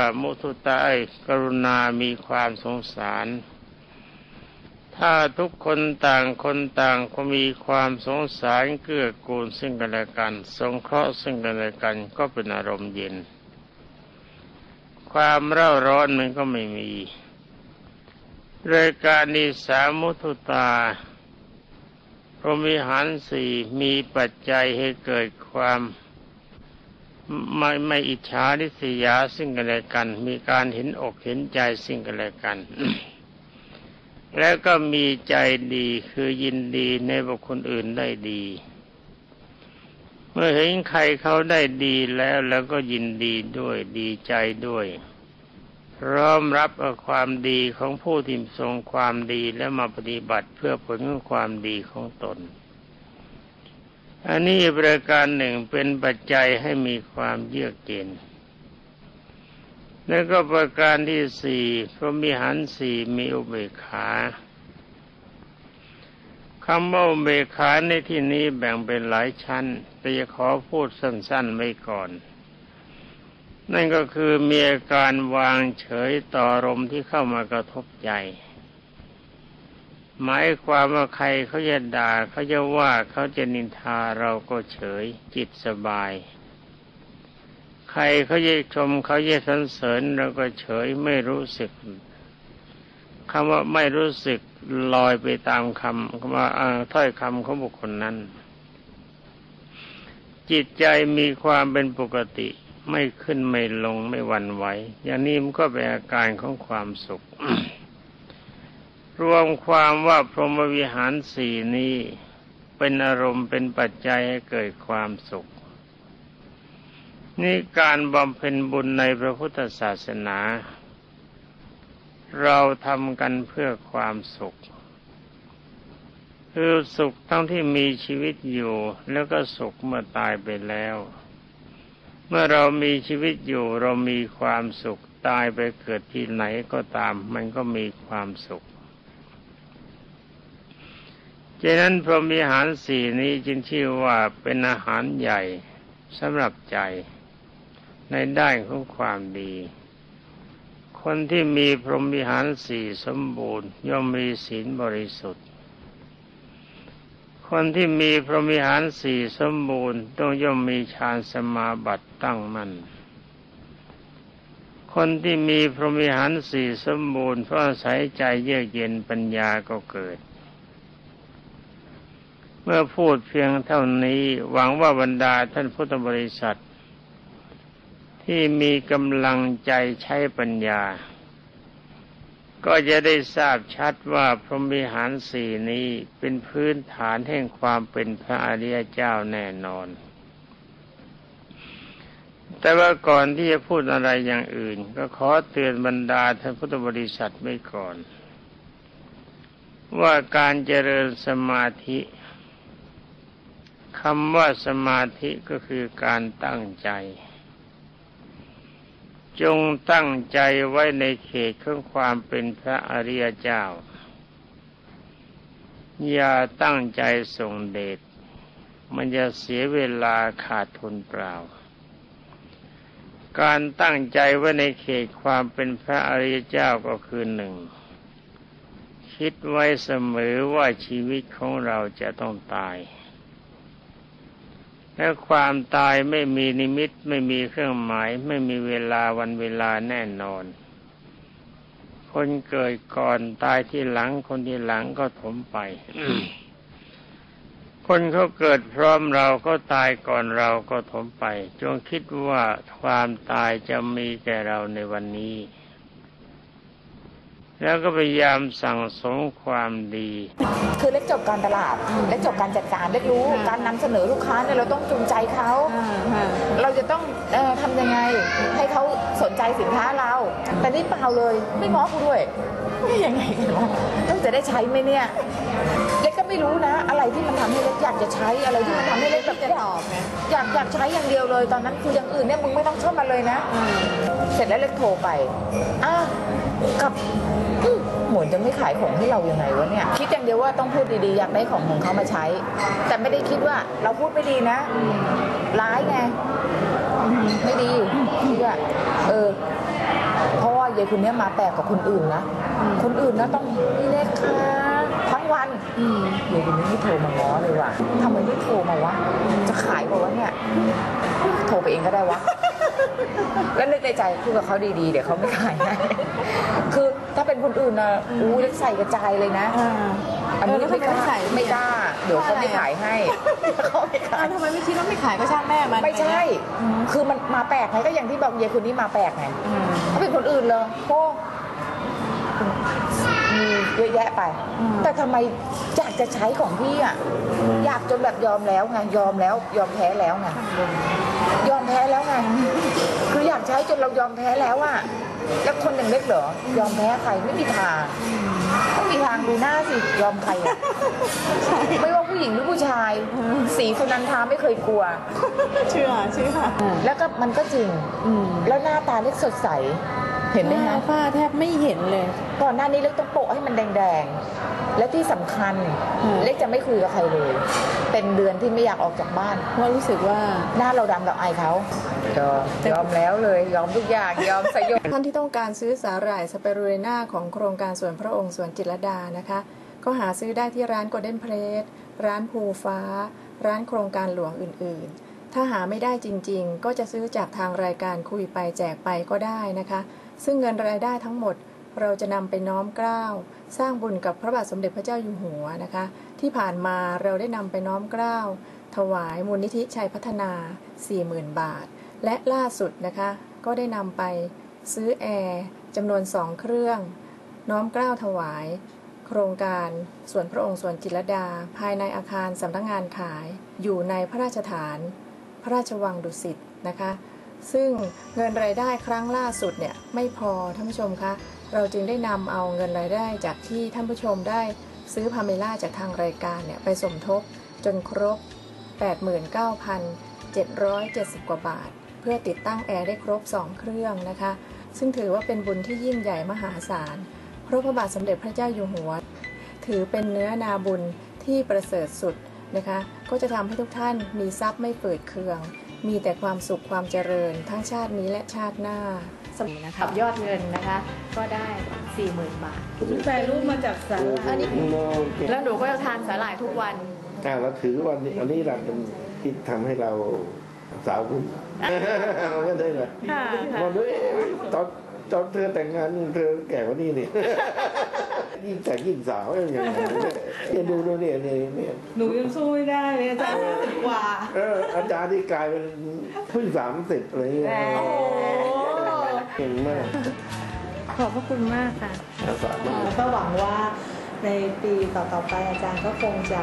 ว่ามุทุตาไอกรุณามีความสงสาร ถ้าทุกคนต่างคนต่างก็มีความสงสารเกื้อกูลซึ่งกันและกัน สงเคราะห์ซึ่งกันและกันก็เป็นอารมณ์เย็น ความเร่าร้อนมันก็ไม่มีรายการนิสามุทุตาพรหมิหารสี่มีปัจจัยให้เกิดความ ไม่ไม่อิจฉาริษยาซึ่งกันและกัน มีการเห็นอกเห็นใจซึ่งกันและกัน แล้วก็มีใจดีคือยินดีในบุคคลอื่นได้ดี เมื่อเห็นใครเขาได้ดีแล้วแล้วก็ยินดีด้วยดีใจด้วยพร้อมรับความดีของผู้ที่ทรงความดีและมาปฏิบัติเพื่อผลของความดีของตน อันนี้ประการหนึ่งเป็นปัจจัยให้มีความเยือกเย็น แล้วก็ประการที่สี่พรมิหันสี่มีอุเบกขาคำว่าอุเบกขาในที่นี้แบ่งเป็นหลายชั้น แต่จะขอพูดสั้นๆไว้ก่อน นั่นก็คือมีอาการวางเฉยต่อลมที่เข้ามากระทบใจ หมายความว่าใครเขาจะด่าเขาจะว่าเขาจะนินทาเราก็เฉยจิตสบาย ใครเขาจะชมเขาจะสรรเสริญเราก็เฉยไม่รู้สึกคำว่าไม่รู้สึกลอยไปตามคำคำว่าถ้อยคำของบุคคลนั้น จิตใจมีความเป็นปกติ ไม่ขึ้นไม่ลงไม่หวั่นไหว อย่างนี้มันก็เป็นอาการของความสุข รวมความว่าพรหมวิหารสี่นี้เป็นอารมณ์เป็นปัจจัยให้เกิดความสุข นี่การบำเพ็ญบุญในพระพุทธศาสนา เราทำกันเพื่อความสุข คือสุขทั้งที่มีชีวิตอยู่แล้วก็สุขเมื่อตายไปแล้ว เมื่อเรามีชีวิตอยู่เรามีความสุขตายไปเกิดที่ไหนก็ตาม มันก็มีความสุข ฉะนั้นพรหมีอาหารสี่นี้จึงชื่อว่าเป็นอาหารใหญ่สำหรับใจ ในด้านของความดี คนที่มีพรหมิหารสี่สมบูรณ์ ย่อมมีศีลบริสุทธิ์ คนที่มีพรหมิหารสี่สมบูรณ์ ต้องย่อมมีฌานสมาบัติตั้งมัน่นคนที่มีพรหมิหารสี่สมบูรณ์เพราะอาศัยใจเยือกเย็นปัญญาก็เกิด เมื่อพูดเพียงเท่านี้หวังว่าบรรดาท่านพุทธบริษัท ที่มีกำลังใจใช้ปัญญา ก็จะได้ทราบชัดว่าพรหมิหารสี่นี้เป็นพื้นฐานแห่งความเป็นพระอริยเจ้าแน่นอน แต่ว่าก่อนที่จะพูดอะไรอย่างอื่น ก็ขอเตือนบรรดาท่านพุทธบริษัทไว้ก่อน ว่าการเจริญสมาธิ คำว่าสมาธิก็คือการตั้งใจ จงตั้งใจไว้ในเขตของความเป็นพระอริยเจ้า อย่าตั้งใจส่งเดชมันจะเสียเวลาขาดทุนเปล่า การตั้งใจไว้ในเขตความเป็นพระอริยเจ้าก็คือหนึ่ง คิดไว้เสมอว่าชีวิตของเราจะต้องตาย และความตายไม่มีนิมิตไม่มีเครื่องหมาย ไม่มีเวลาวันเวลาแน่นอน คนเกิดก่อนตายที่หลัง คนที่หลังก็ถมไป คนเขาเกิดพร้อมเราก็ตายก่อนเราก็ถมไป จงคิดว่าความตายจะมีแก่เราในวันนี้ แล้วก็พยายามสั่งสมความดี คือเล็กจบการตลาด เล็กจบการจัดการเล็กรู้การนำเสนอลูกค้าเนี่ยเราต้องจูงใจเขาเราจะต้องเออทำยังไง ให้เขาสนใจสินค้าเรา แต่นี่เปล่าเลยไม่ง้อกูด้วยไม่ยังไงกันวะต้องจะได้ใช้ไหมเนี่ยเล็กก็ไม่รู้นะ อะไรที่มันทำให้เล็กอยากจะใช้อะไรที่มันทำให้เล็กแบบอยากอยากอยากใช้อย่างเดียวเลย ตอนนั้นคืออย่างอื่นเนี่ยมึงไม่ต้องเข้ามาเลยนะ เสร็จแล้วเล็กโทรไปอะ กับหมวนจะไม่ขายของให้เรายังไงวะเนี่ยคิดอย่างเดียวว่าต้องพูดดีๆ อยากได้ของของเขามาใช้ แต่ไม่ได้คิดว่าเราพูดไม่ดีนะ ร้ายไงไม่ดีคิดว่าเออเพราะว่ายายคนเนี้ยมาแปลกกว่าคนอื่นนะคนอื่นนะต้องพี่เล็กค่ะทั้งวันยายคนนี้ไม่โทรมาง้อเลยว่ะทำไมไม่โทรมาวะจะขายบอกว่าวะเนี่ยโทรไปเองก็ได้วะแล้วนึกในใจพูดกับเขาดีๆ เดี๋ยวเขาไม่ขายให้ คือถ้าเป็นคนอื่นนะอู้ยใส่กระจายเลยนะ อ่าอันนี้เแล้วไม่กล้าทำขายไม่กล้า เดี๋ยวเขาไม่ขายให้เขาไม่ขาอ่าย ทำไมไม่คิดว่าไม่ขายก็ช่างแม่มันไม่ใช่อืมคือมันมาแปลกไงก็อย่างที่บอกยายคนนี้มาแปลกไงอืมถ้าเป็นคนอื่นเลยโอ้มีเยอะแยะไปอืมแต่ทำไมอยากจะใช้ของพี่อะ อยากจนแบบยอมแล้วไง ยอมแล้ว ยอมแพ้แล้วไง ยอมแพ้แล้วไง คืออยากใช้จนเรายอมแพ้แล้วอะ แล้วคนอย่างเล็กเหรอ ยอมแพ้ใครไม่มีทางไม่มีทางดูหน้าสิยอมใครอะไม่ว่าผู้หญิงหรือผู้ชาย สีสุนันทาไม่เคยกลัว เชื่อเชื่ออ่าแล้วก็มันก็จริงอืมแล้วหน้าตาเล็กสดใส เห็นไหมฮะฝ้าแทบไม่เห็นเลย ก่อนหน้านี้เล็กต้องโปะให้มันแดงๆ และที่สำคัญอืมเล็กจะไม่คุยกับใครเลย เป็นเดือนที่ไม่อยากออกจากบ้านเพราะรู้สึกว่า หน้าเราดำเราอายเขา ยอมยอมแล้วเลย ยอมทุกอย่าง ยอมสยบ ท่านที่ต้องการซื้อสาหร่ายสเปรูเรน่าของโครงการสวนพระองค์สวนจิตรลดานะคะ ก็หาซื้อได้ที่ร้าน Golden Plate ร้านภูฟ้า ร้านโครงการหลวงอื่นๆ ถ้าหาไม่ได้จริงๆ ก็จะซื้อจากทางรายการคุยไปแจกไปก็ได้นะคะ ซึ่งเงินรายได้ทั้งหมด เราจะนำไปน้อมเกล้าสร้างบุญกับพระบาทสมเด็จพระเจ้าอยู่หัวนะคะ ที่ผ่านมาเราได้นำไปน้อมเกล้าถวายมูลนิธิชัยพัฒนา 40,000 บาท และล่าสุดนะคะ ก็ได้นำไปซื้อแอร์จำนวนสองเครื่อง น้อมเกล้าถวาย โครงการสวนพระองค์สวนจิตรดา ภายในอาคารสำนักงานขาย อยู่ในพระราชฐาน พระราชวังดุสิตนะคะ ซึ่งเงินรายได้ครั้งล่าสุดเนี่ยไม่พอท่านผู้ชมคะ เราจึงได้นำเอาเงินรายได้จากที่ท่านผู้ชมได้ซื้อพาเมล่าจากทางรายการเนี่ยไปสมทบจนครบ 89,770 กว่าบาท เพื่อติดตั้งแอร์ได้ครบ 2 เครื่องนะคะ ซึ่งถือว่าเป็นบุญที่ยิ่งใหญ่มหาศาลเพราะพระบาทสมเด็จพระเจ้าอยู่หัว ถือเป็นเนื้อนาบุญที่ประเสริฐสุดนะคะ ก็จะทำให้ทุกท่านมีทรัพย์ไม่เปิดเคือง มีแต่ความสุขความเจริญ ทั้งชาตินี้และชาติหน้าสำนะคะกับยอดเงินนะคะ ก็ได้ 40,000 บาทแปลรูปมาจากสาหร่ายอันนี้แล้วหนูก็จะทานสาหร่ายทุกวันอ่าเราถือวันนี้อันนี้แหละเป็นที่ทำให้เราสาวขึ้นมันก็ได้เลยค่ะค่ะบอกด้วยตอนตอนเธอแต่งงานเธอแก่กว่านี้นี่ยิ่งแต่งยิ่งสาวอย่างเงี้ย เนี่ยดูดูเนี่ยเนี่ยเนี่ยหนูยังสู้ไม่ได้เลยอาจารย์ห้าสิบกว่า เอออาจารย์ที่กลายเป็นเพิ่งสามสิบอะไรเงี้ยเก่งมากขอบพระคุณมากค่ะ อาสามาแล้วก็หวังว่าในปีต่อๆไปอาจารย์ก็คงจะ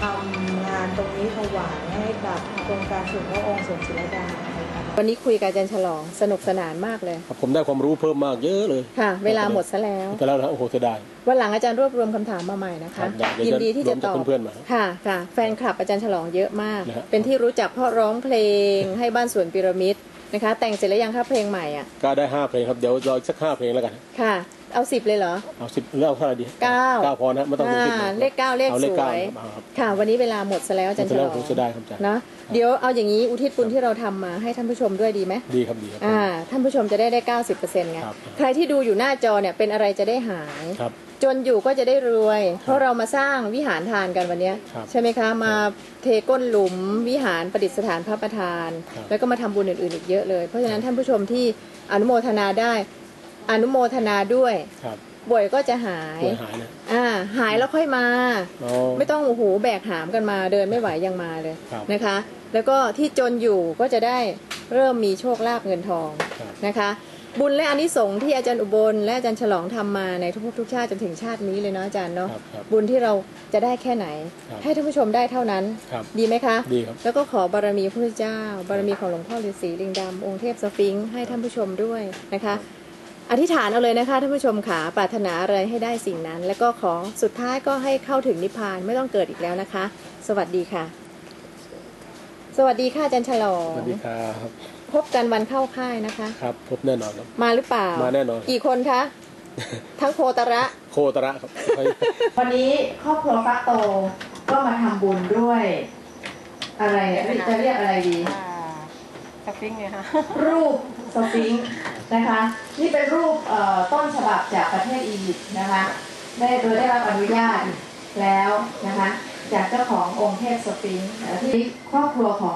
ทำงานตรงนี้ถวายให้กับโครงการส่วนพระองค์ส่วนศิลดานะคะ วันนี้คุยกับอาจารย์ฉลองสนุกสนานมากเลย ผมได้ความรู้เพิ่มมากเยอะเลย ค่ะ เวลาหมดซะแล้วแต่แล้วนะโอ้โหเสียดาย วันหลังอาจารย์รวบรวมคำถามมาใหม่นะครัคะบได้เดี๋ยวยินดีที่จะรวมตจากอบเพื่อนๆมาค่ะค่ะ แฟนคลับอาจารย์ฉลองเยอะมากนะฮะเป็นที่รู้จักเพราะร้องเพลงให้บ้านสวนพีระมิดนะคะ แต่งเสร็จแล้วยังคะเพลงใหม่อะก็ได้ห้าเพลงครับเดี๋ยวรออีกสักห้าเพลงแล้วกัน ค่ะ เอาสิบเลยเหรอ เอาสิบเลือกเท่าไหร่ดีเก้าเก้าพอนะไม่ต้องถึงสิบอ่าเลขเก้าเลขเอาเลสขวเก้ายครับค่ะ วันนี้เวลาหมดซะแล้วอาจารย์หมฉดซะลแล้อวงผมเสียดายครับอาจารย์นะเดี๋ยวเอาอย่างนี้อุทิศบุญที่เราทำมาให้ท่านผู้ชมด้วยดีไหมดีครับดีครับอ่าท่านผู้ชมจะได้ได้90%ไงครับใครที่ดูอยู่หน้าจอเนี่ยเป็นอะไรจะได้หายครับจนอยู่ก็จะได้รวย เพราะเรามาสร้างวิหารทานกันวันเนี้ยครับใช่ไหมคะ มาเทก้นหลุมวิหารประดิษฐานพระประธานครับแล้วก็มาทำบุญอื่นๆอีกเยอะเลย เพราะฉะนั้นท่านผู้ชมที่อนุโมทนาได้ อนุโมทนาด้วยครับบ่วยก็จะหายป่วยหายนะอ่า หายแล้วค่อยมาอ๋อไม่ต้องโอ้โหแบกหามกันมาเดินไม่ไหวยังมาเลยครับนะคะ แล้วก็ที่จนอยู่ก็จะได้เริ่มมีโชคลาภเงินทองครับนะคะ บุญและอานิสงส์ที่อาจารย์อุบล และอาจารย์ฉลองทำมาในทุกภพทุกชาติจนถึงชาตินี้เลยเนาะอาจารย์เนาะครับครับบุญที่เราจะได้แค่ไหนครับให้ท่านผู้ชมได้เท่านั้นครับดีไหมคะดีครับแล้วก็ขอบารมีพระพุทธเจ้า บารมีของหลวงพ่อฤาษีลิงดำองค์เทพสฟิงค์ให้ท่านผู้ชมด้วยนะคะ อธิษฐานเอาเลยนะคะท่านผู้ชมขาปรารถนาอะไรให้ได้สิ่งนั้น แล้วก็ขอสุดท้ายก็ให้เข้าถึงนิพพานไม่ต้องเกิดอีกแล้วนะคะ สวัสดีค่ะ สวัสดีค่ะอาจารย์ฉลองสวัสดีครับพบกันวันเข้าค่ายนะคะ ครับพบแน่นอนครับมาหรือเปล่ามามาแน่นอนกี่คนคะทั้งโคตระโคตระครับ วันนี้ครอบครัวฟักโตก็มาทำบุญด้วย อะไรจะเรียกอะไรดีสฟิงค์เนี่ยค่ะรูปสฟิงค์ส นะคะนี่เป็นรูปต้นฉบับจากประเทศอียิปต์นะคะได้โดยได้รับอนุญาตแล้วนะคะจากเจ้าขององค์เทพสฟิงค์ที่ครอบครัวของ